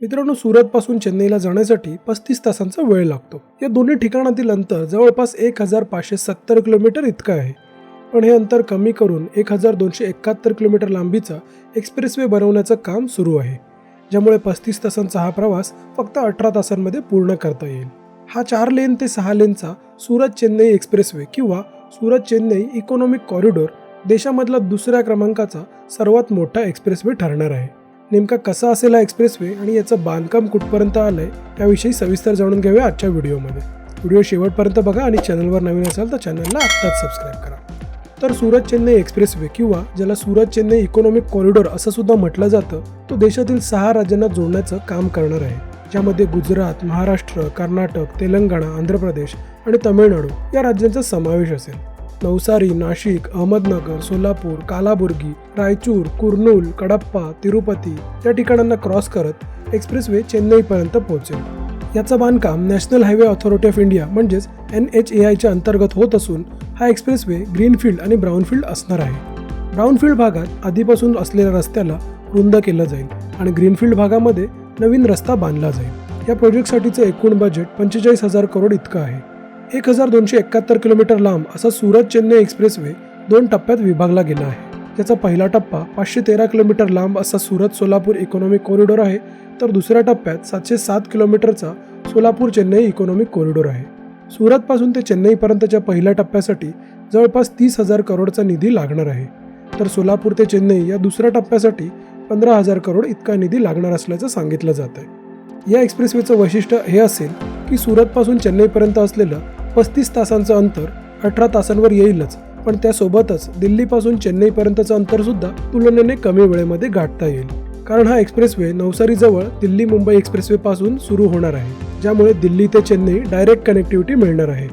मित्रांनो सुरतपासून चेन्नईला जाण्यासाठी पस्तीस तासांचा वेळ लागतो. या दोन्ही ठिकाणातील अंतर जवळपास एक हजार पाचशे सत्तर किलोमीटर इतकं आहे. पण हे अंतर कमी करून एक हजार दोनशे एकाहत्तर किलोमीटर लांबीचा एक्सप्रेसवे बनवण्याचं काम सुरू आहे ज्यामुळे पस्तीस तासांचा हा प्रवास फक्त अठरा तासांमध्ये पूर्ण करता येईल. हा चार लेन ते सहा लेनचा सुरत चेन्नई एक्सप्रेसवे किंवा सुरत चेन्नई इकॉनॉमिक कॉरिडॉर देशामधला दुसऱ्या क्रमांकाचा सर्वात मोठा एक्सप्रेसवे ठरणार आहे. नेमका कसा असेल हा एक्सप्रेसवे आणि याचं बांधकाम कुठपर्यंत आलंय याविषयी सविस्तर जाणून घेऊया आजच्या व्हिडिओमध्ये. व्हिडिओ शेवटपर्यंत बघा आणि चॅनलवर नवीन असाल तर चॅनलला आत्ताच सबस्क्राईब करा. तर सुरत चेन्नई एक्सप्रेसवे किंवा ज्याला सुरत चेन्नई इकॉनॉमिक कॉरिडॉर असं सुद्धा म्हटलं जातं तो देशातील सहा राज्यांना जोडण्याचं काम करणार आहे. ज्यामध्ये गुजरात महाराष्ट्र कर्नाटक तेलंगणा आंध्र प्रदेश आणि तमिळनाडू या राज्यांचा समावेश असेल. नवसारी नाशिक अहमदनगर सोलापूर कालाबुर्गी रायचूर कुर्नूल कडप्पा तिरुपती या ठिकाणांना क्रॉस करत एक्सप्रेसवे चेन्नईपर्यंत पोहोचेल. याचं बांधकाम national highway authority of India म्हणजेच एन एच ए आयच्या अंतर्गत होत असून हा एक्सप्रेसवे ग्रीनफील्ड आणि ब्राऊनफील्ड असणार आहे. ब्राऊनफील्ड भागात आधीपासून असलेल्या रस्त्याला रुंद केलं जाईल आणि ग्रीनफील्ड भागामध्ये नवीन रस्ता बांधला जाईल. या प्रोजेक्टसाठीचं एकूण बजेट पंचेचाळीस हजार करोड इतकं आहे. एक हजार दोनशे एकाहत्तर किलोमीटर लांब असा सुरत चेन्नई एक्सप्रेसवे दोन टप्प्यात विभागला गेला आहे. त्याचा पहिला टप्पा पाचशे तेरा किलोमीटर लांब असा सुरत सोलापूर इकॉनॉमिक कॉरिडॉर आहे तर दुसऱ्या टप्प्यात सातशे सात किलोमीटरचा सोलापूर चेन्नई इकॉनॉमिक कॉरिडॉर आहे. सुरतपासून ते चेन्नईपर्यंतच्या पहिल्या टप्प्यासाठी जवळपास तीस हजार करोडचा निधी लागणार आहे. तर सोलापूर ते चेन्नई या दुसऱ्या टप्प्यासाठी पंधरा हजार करोड इतका निधी लागणार असल्याचं सांगितलं जात आहे या एक्सप्रेसवेचं वैशिष्ट्य हे असेल की सुरतपासून चेन्नईपर्यंत असलेलं पस्तीस तासांचं अंतर अठरा तासांवर येईलच पण त्यासोबतच दिल्लीपासून चेन्नईपर्यंतचं अंतरसुद्धा तुलनेने कमी वेळेमध्ये गाठता येईल. कारण हा एक्सप्रेसवे नवसारीजवळ दिल्ली मुंबई एक्सप्रेसवेपासून सुरू होणार आहे ज्यामुळे दिल्ली ते चेन्नई डायरेक्ट कनेक्टिव्हिटी मिळणार आहे.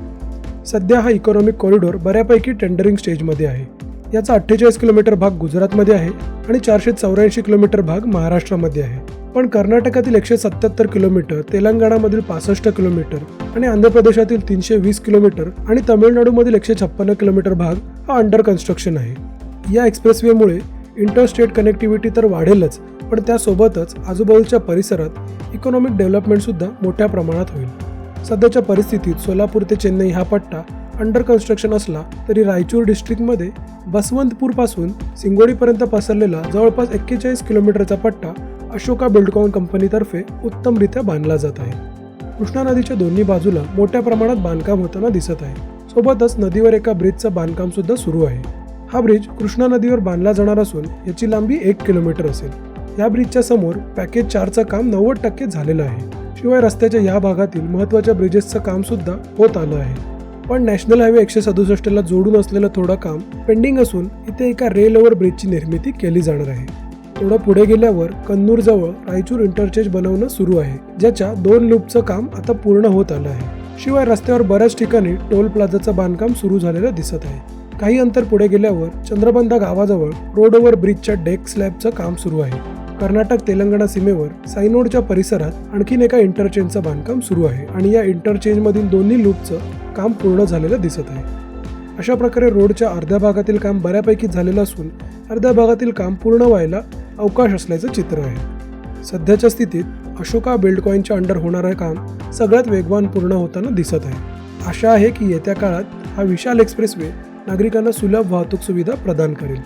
सध्या हा इकॉनॉमिक कॉरिडॉर बऱ्यापैकी टेंडरिंग स्टेजमध्ये आहे. याचा अठ्ठेचाळीस किलोमीटर भाग गुजरातमध्ये आहे आणि चारशे चौऱ्याऐंशी किलोमीटर भाग महाराष्ट्रामध्ये आहे. पण कर्नाटकातील एकशे सत्याहत्तर किलोमीटर तेलंगणामधील पासष्ट किलोमीटर आणि आंध्र प्रदेशातील तीनशे वीस किलोमीटर आणि तमिळनाडूमधील एकशे छप्पन्न किलोमीटर भाग हा अंडर कन्स्ट्रक्शन आहे. या एक्सप्रेसवेमुळे इंटरस्टेट कनेक्टिव्हिटी तर वाढेलच पण त्यासोबतच आजूबाजूच्या परिसरात इकॉनॉमिक डेव्हलपमेंटसुद्धा मोठ्या प्रमाणात होईल. सध्याच्या परिस्थितीत सोलापूर ते चेन्नई हा पट्टा अंडर कन्स्ट्रक्शन असला तरी रायचूर डिस्ट्रिक्टमध्ये बसवंतपूरपासून सिंगोडीपर्यंत पसरलेला जवळपास एक्केचाळीस किलोमीटरचा पट्टा अशोका बिल्डकॉन कंपनीतर्फे उत्तमरित्या बांधला जात आहे. कृष्णा नदीच्या दोन्ही बाजूला मोठ्या प्रमाणात बांधकाम होताना दिसत आहे. सोबतच नदीवर एका ब्रिजचं बांधकाम सुद्धा सुरू आहे. हा ब्रिज कृष्णा नदीवर बांधला जाणार असून याची लांबी एक किलोमीटर असेल. या ब्रिजच्या समोर पॅकेज चारचं काम नव्वद टक्के झालेलं आहे. शिवाय रस्त्याच्या या भागातील महत्त्वाच्या ब्रिजेसचं काम सुद्धा होत आलं आहे. पण नॅशनल हायवे एकशे सदुसष्टला जोडून असलेलं थोडं काम पेंडिंग असून इथे एका रेल ओव्हर ब्रिजची निर्मिती केली जाणार आहे. थोडं पुढे गेल्यावर कन्नूरजवळ रायचूर इंटरचेंज बनवणं सुरू आहे ज्याच्या दोन लूपचं काम आता पूर्ण होत आलं आहे. शिवाय रस्त्यावर बऱ्याच ठिकाणी टोल प्लाझाचं बांधकाम सुरू झालेलं दिसत आहे. काही अंतर पुढे गेल्यावर चंद्रबंधा गावाजवळ रोड ओव्हर ब्रिजच्या डेक स्लॅबचं काम सुरू आहे. कर्नाटक तेलंगणा सीमेवर सायनोडच्या परिसरात आणखीन एका इंटरचेंजचं बांधकाम सुरू आहे आणि या इंटरचेंजमधील दोन्ही लूपचं काम पूर्ण झालेलं दिसत आहे. अशा प्रकारे रोडच्या अर्ध्या भागातील काम बऱ्यापैकी झालेलं असून अर्ध्या भागातील काम पूर्ण व्हायला अवकाश असल्याचं चित्र आहे. सध्याच्या स्थितीत अशोका बिल्डकॉईनच्या अंडर होणारं काम सगळ्यात वेगवान पूर्ण होताना दिसत आहे. आशा आहे की येत्या काळात हा विशाल एक्सप्रेसवे नागरिकांना सुलभ वाहतूक सुविधा प्रदान करेल.